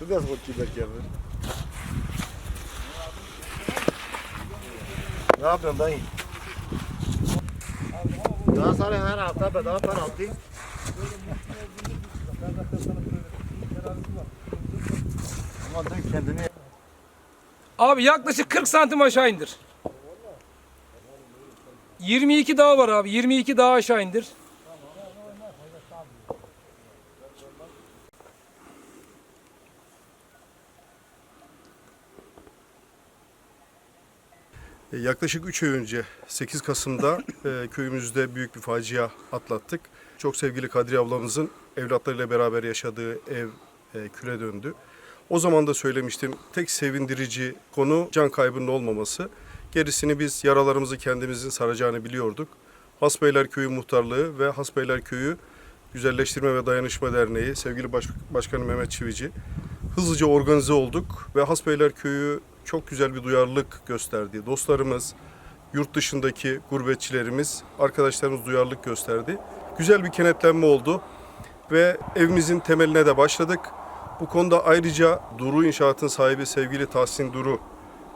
Du das rutscht weg, ja. Ne yapıyorsun dayı? Daha sana her hafta bedava para aldı. Ama dayı kendini Abi yaklaşık 40 santim aşağı indir. 22 dağ var abi. 22 dağ aşağı indir. Yaklaşık 3 ay önce 8 Kasım'da e, köyümüzde büyük bir facia atlattık. Çok sevgili Kadriye ablamızın evlatlarıyla beraber yaşadığı ev e, küle döndü. O zaman da söylemiştim tek sevindirici konu can kaybının olmaması. Gerisini biz yaralarımızı kendimizin saracağını biliyorduk. Hasbeyler Köyü Muhtarlığı ve Hasbeyler Köyü Güzelleştirme ve Dayanışma Derneği sevgili Baş- Başkanı Mehmet Çivici hızlıca organize olduk ve Hasbeyler Köyü çok güzel bir duyarlılık gösterdi. Dostlarımız, yurt dışındaki gurbetçilerimiz, arkadaşlarımız duyarlılık gösterdi. Güzel bir kenetlenme oldu ve evimizin temeline de başladık. Bu konuda ayrıca Duru İnşaat'ın sahibi sevgili Tahsin Duru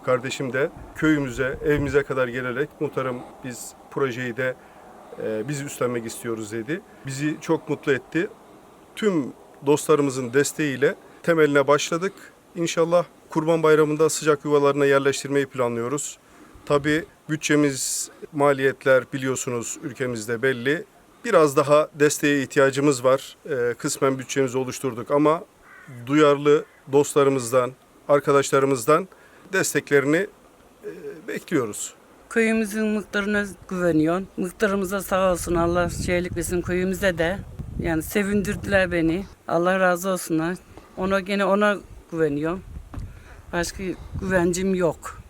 kardeşim de köyümüze, evimize kadar gelerek muhtarım biz projeyi de e, biz üstlenmek istiyoruz dedi. Bizi çok mutlu etti. Tüm dostlarımızın desteğiyle temeline başladık. İnşallah Kurban Bayramı'nda sıcak yuvalarına yerleştirmeyi planlıyoruz. Tabii bütçemiz, maliyetler biliyorsunuz ülkemizde belli. Biraz daha desteğe ihtiyacımız var. Ee, kısmen bütçemizi oluşturduk ama duyarlı dostlarımızdan, arkadaşlarımızdan desteklerini e, bekliyoruz. Köyümüzün muhtarına güveniyorum. Muhtarımıza sağ olsun Allah şeylik versin köyümüze de. Yani sevindirdiler beni. Allah razı olsunlar. Ona gene ona güveniyorum. Başka güvencim yok.